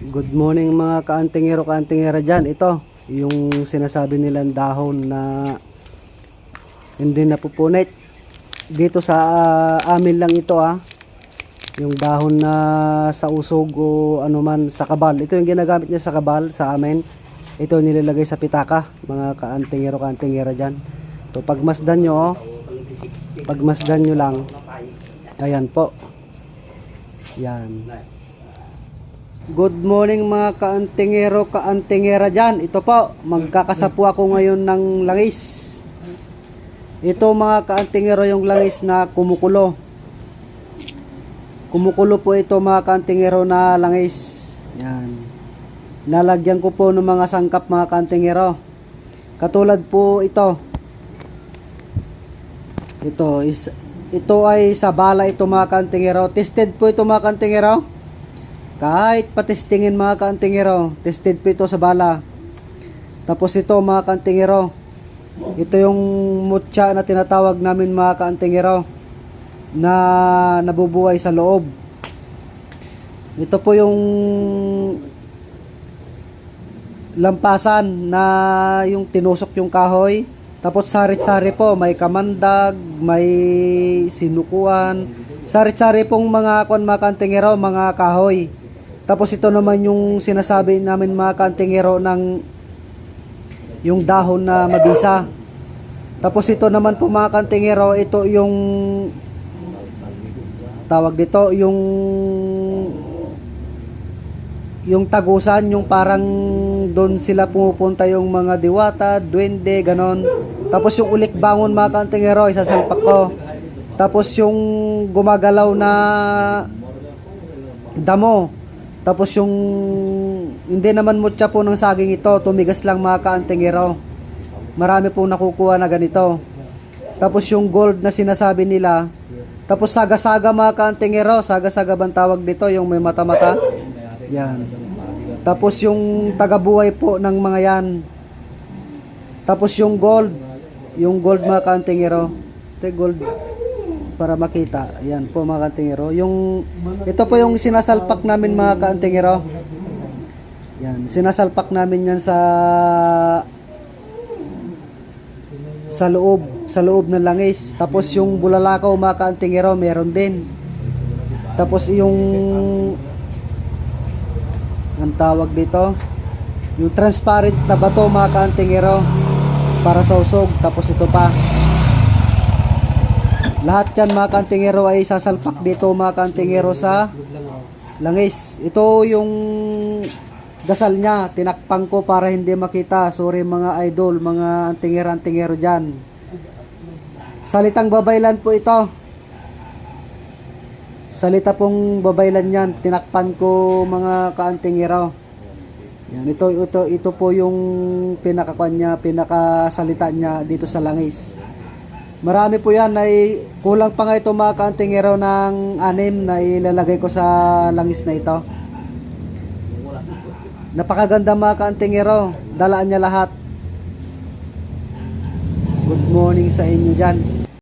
Good morning mga kaantingero kaantingera dyan. Ito, yung sinasabi nilang dahon na hindi napupunit. Dito sa ah, amin lang ito ah. Yung dahon na sa usog o ano man sa kabal. Ito yung ginagamit niya sa kabal sa amin. Ito nilalagay sa pitaka mga kaantingero kaantingera dyan. So pagmasdan nyo oh. Pagmasdan nyo lang. Ayan po. Yan. Good morning mga kaantingero, kaantingera dyan. Ito po, magkakasapo ako ngayon ng langis. Ito mga kaantingero yung langis na kumukulo. Kumukulo po ito mga kaantingero na langis. Yan. Nalagyan ko po ng mga sangkap mga kaantingero. Katulad po ito. Ito is ito ay sa bala ito mga kaantingero. Tested po ito mga kaantingero. Kahit patestingin mga kaantingero, tested po ito sa bala. Tapos ito mga kaantingero, ito yung mutya na tinatawag namin mga kaantingero na nabubuhay sa loob. Ito po yung lampasan na yung tinusok yung kahoy. Tapos sarit-sari po, may kamandag, may sinukuan. Sarit-sari pong mga kwan mga kantingero, mga kahoy. Tapos ito naman yung sinasabi namin mga kantingero ng yung dahon na mabisa. Tapos ito naman po mga kantingero, ito yung tawag dito, yung yung tagusan, yung parang doon sila pumupunta yung mga diwata, duwende, ganon. Tapos yung ulik bangon mga kantingero, isasalpak ko. Tapos yung gumagalaw na damo. Tapos yung hindi naman mutya po ng saging ito, tumigas lang mga kaantingero. Marami po nakukuha na ganito. Tapos yung gold na sinasabi nila, tapos saga-saga mga kaantingero, saga-saga bang tawag dito, yung may mata-mata. Yan. Tapos yung tagabuhay po ng mga yan. Tapos yung gold, yung gold mga kaantingero. Ito gold para makita. Ayan po mga kaantingero. Yung, ito po yung sinasalpak namin mga kaantingero. Yan, sinasalpak namin yan sa sa loob, sa loob ng langis. Tapos yung bulalakaw mga kaantingero, meron din. Tapos yung ang tawag dito yung transparent na bato mga kaantingero para sa usog tapos ito pa lahat yan mga kaantingero ay sasalpak dito mga kaantingero sa langis. Ito yung dasal niya. Tinakpang ko para hindi makita. Sorry mga idol mga antingero antingero dyan. Salitang babaylan po ito. Salita pong babaylan yan. Tinakpan ko mga kaantingero. Yan ito ito ito po yung pinakakuan niya pinakasalita niya dito sa langis marami po yan. Ay kulang pa nga ito mga kaantingero ng anim na ilalagay ko sa langis na ito. Napakaganda mga kaantingero dalaan niya lahat. Good morning sa inyo dyan